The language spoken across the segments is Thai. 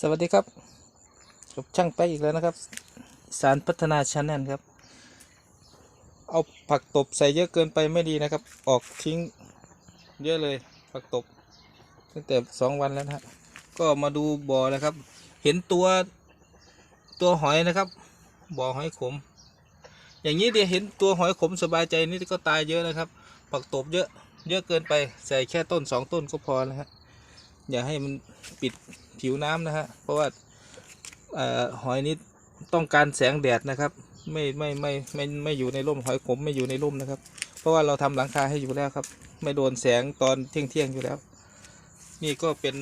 สวัสดีครับกับช่างแป๊กอีกแล้วนะครับ สารพัฒนาชาแนลครับ เอาผักตบใส่เยอะเกินไปไม่ดีนะครับ ออกทิ้งเยอะเลยผักตบ ตั้งแต่สองวันแล้วนะฮะก็มาดูบ่อนะครับ เห็นตัวตัวหอยนะครับ บ่อหอยขม อย่างนี้เดี๋ยวเห็นตัวหอยขมสบายใจนี่ก็ตายเยอะนะครับ ผักตบเยอะเยอะเกินไปใส่แค่ต้นสองต้นก็พอแล้วฮะ อย่าให้มันปิดผิวน้ำนะฮะเพราะว่าออหอยนี้ต้องการแสงแดดนะครับ ไม่ไม่ไม่ไม่ไม่อยู่ในร่มหอยขมไม่อยู่ในร่มนะครับ เพราะว่าเราทำหลังคาให้อยู่แล้วครับ ไม่โดนแสงตอนเที่ยงเที่ยงอยู่แล้ว นี่ก็เป็น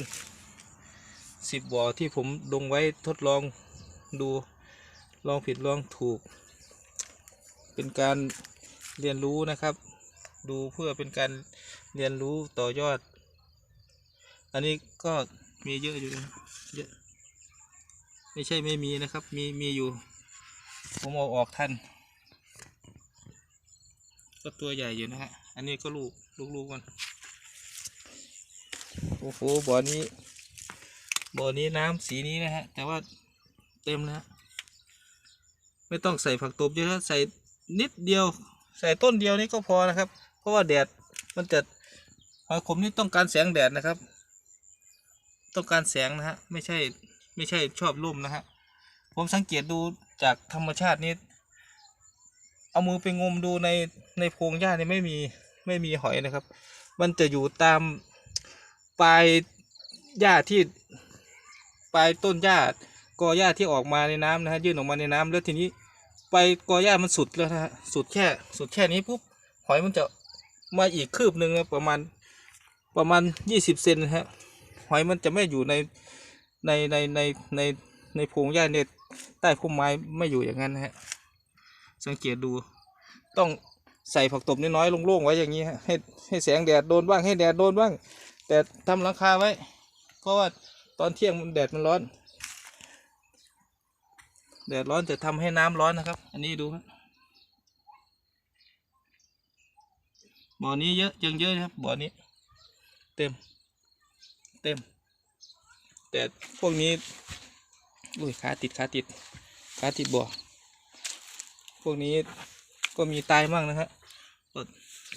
สิบบ่อที่ผมลงไว้ทดลองดูลองผิดลองถูก เป็นการเรียนรู้นะครับ ดูเพื่อเป็นการเรียนรู้ต่อยอด อันนี้ก็มีเยอะอยู่เยอะ ไม่ใช่ไม่มีนะครับ มีมีอยู่ ผมเอาออกทันก็ตัวใหญ่อยู่นะฮะ อันนี้ก็ลูกลูกลูกมัน โอ้โห บ่อนี้ บ่อนี้น้ำสีนี้นะฮะ แต่ว่าเต็มแล้ว ไม่ต้องใส่ผักตบเยอะใส่นิดเดียว ใส่ต้นเดียวนี้ก็พอนะครับ เพราะว่าแดดมันจะหอยขมนี่ต้องการแสงแดดนะครับ ต้องการแสงนะฮะไม่ใช่ไม่ใช่ชอบร่มนะฮะผมสังเกตดูจากธรรมชาตินี้เอามือไปงมดูในในโพรงหญ้านี่ไม่มีไม่มีหอยนะครับ มันจะอยู่ตามปลายหญ้าที่ปลายต้นหญ้ากอหญ้าที่ออกมาในน้ำนะฮะยื่นออกมาในน้ำแล้วทีนี้ไปกอหญ้ามันสุดแล้วนะฮะสุดแค่สุดแค่นี้ปุ๊บหอยมันจะมาอีกคืบหนึ่งนะประมาณประมาณยี่สิบเซนนะฮะ หอยมันจะไม่อยู่ในในในในในในโพรงหญ้าเนี่ยใต้พุ่มไม้ไม่อยู่อย่างนั้นนะฮะสังเกตดูต้องใส่ผักตบน้อยๆโล่งๆไว้อย่างนี้ฮะให้ให้แสงแดดโดนบ้างให้แดดโดนบ้าง แต่ทำหลังคาไว้ เพราะว่าตอนเที่ยงแดดมันร้อน แดดร้อนจะทำให้น้ำร้อนนะครับ อันนี้ดูครับบ่อนี้เยอะยังเยอะนะครับบ่อนี้ เต็ม เต็ม แต่พวกนี้อุ้ยขาติดขาติดขาติดบ่อพวกนี้ก็มีตายมั่งนะฮะก็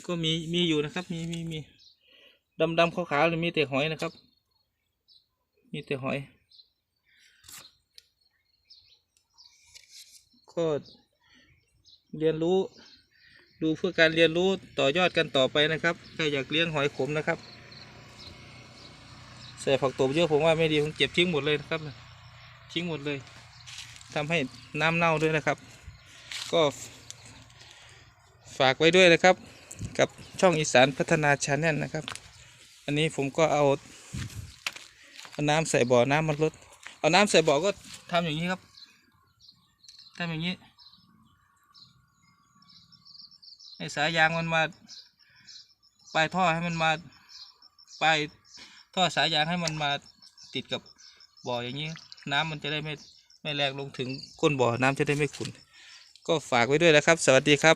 ก็มีมีอยู่นะครับ มีมีมีดำดำขาวขาวเลยมีแต่หอยนะครับ มีแต่หอย ก็เรียนรู้ดูเพื่อการเรียนรู้ต่อยอดกันต่อไปนะครับใครอยากเลี้ยงหอยขมนะครับ ส่ผักตบเยอะผมว่าไม่ดีผมเก็บทิ้งหมดเลยนะครับทิ้งหมดเลยทำให้น้ำเน่าด้วยนะครับ ก็ฝากไว้ด้วยนะครับ กับช่องอีสานพัฒนาชาแนลนะครับ อันนี้ผมก็เอาเอาน้ำใส่บ่อน้ำมันลด เอาน้ำใส่บ่อก็ทำอย่างนี้ครับทำอย่างนี้ให้สายยางมันมาปลายท่อให้มันมาปลาย ท่อสายยางให้มันมาติดกับบ่ออย่างนี้น้ำมันจะได้ไม่ไม่แรงลงถึงก้นบ่อน้ำจะได้ไม่ขุ่นก็ฝากไว้ด้วยนะครับ สวัสดีครับ